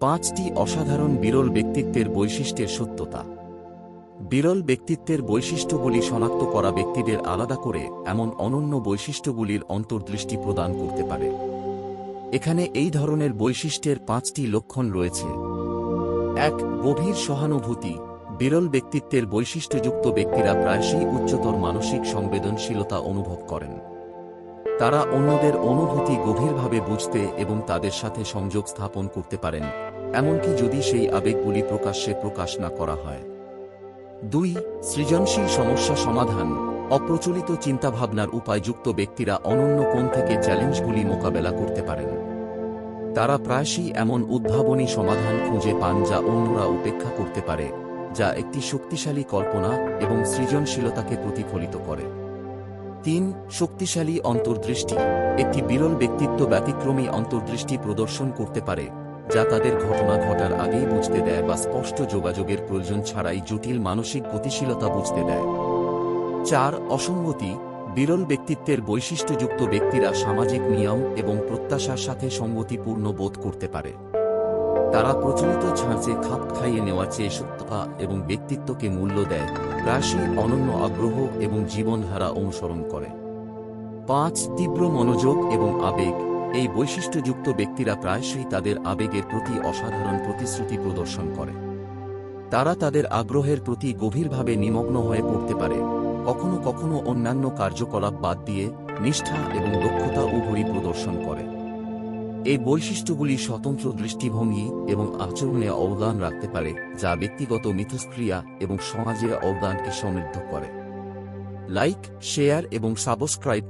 পাঁচটি অসাধারণ বিরল ব্যক্তিত্বের বৈশিষ্ট্যের সত্যতা। বিরল ব্যক্তিত্বের বৈশিষ্ট্যগুলি শনাক্ত করা ব্যক্তিদের আলাদা করে এমন অনন্য বৈশিষ্ট্যগুলির অন্তর্দৃষ্টি প্রদান করতে পারে। এখানে এই ধরনের বৈশিষ্ট্যের পাঁচটি লক্ষণ রয়েছে। এক, গভীর সহানুভূতি। বিরল ব্যক্তিত্বের বৈশিষ্ট্যযুক্ত ব্যক্তিরা প্রায়শই উচ্চতর মানসিক সংবেদনশীলতা অনুভব করেন। তারা অন্যদের অনুভূতি গভীরভাবে বুঝতে এবং তাদের সাথে সংযোগ স্থাপন করতে পারেন, এমনকি যদি সেই আবেগগুলি প্রকাশ্যে প্রকাশ না করা হয়। দুই, সৃজনশীল সমস্যা সমাধান, অপ্রচলিত চিন্তাভাবনার উপায়যুক্ত ব্যক্তিরা অনন্য কোণ থেকে চ্যালেঞ্জগুলি মোকাবেলা করতে পারেন। তারা প্রায়শই এমন উদ্ভাবনী সমাধান খুঁজে পান যা অন্যরা উপেক্ষা করতে পারে, যা একটি শক্তিশালী কল্পনা এবং সৃজনশীলতাকে প্রতিফলিত করে। তিন শক্তিশালী অন্তর্দৃষ্টি। একটি বিরল ব্যক্তিত্ব ব্যতিক্রমী অন্তর্দৃষ্টি প্রদর্শন করতে পারে, যা তাদের ঘটনা ঘটার আগেই বুঝতে দেয় বা স্পষ্ট যোগাযোগের প্রয়োজন ছাড়াই জটিল মানসিক গতিশীলতা বুঝতে দেয়। চার, অসঙ্গতি। বিরল ব্যক্তিত্বের বৈশিষ্ট্যযুক্ত ব্যক্তিরা সামাজিক নিয়ম এবং প্রত্যাশার সাথে সঙ্গতিপূর্ণ বোধ করতে পারে। তারা প্রচলিত ছাঁচে খাপ খাইয়ে নেওয়া চেয়ে সত্যতা এবং ব্যক্তিত্বকে মূল্য দেয়, প্রায়শই অনন্য আগ্রহ এবং জীবনধারা অনুসরণ করে। পাঁচ, তীব্র মনোযোগ এবং আবেগ। এই বৈশিষ্ট্যযুক্ত ব্যক্তিরা প্রায়শই তাদের আবেগের প্রতি অসাধারণ প্রতিশ্রুতি প্রদর্শন করে। তারা তাদের আগ্রহের প্রতি গভীরভাবে নিমগ্ন হয়ে পড়তে পারে। কখনো কখনো অন্যান্য কার্যকলাপ বাদ দিয়ে নিষ্ঠা এবং দক্ষতা উভয়ই প্রদর্শন করে। এই বৈশিষ্ট্যগুলি স্বতন্ত্র দৃষ্টিভঙ্গি এবং আচরণে অবদান রাখতে পারে, যা ব্যক্তিগত মিথস্ক্রিয়া এবং সমাজের অবদানকে সমৃদ্ধ করে। লাইক, শেয়ার এবং সাবস্ক্রাইব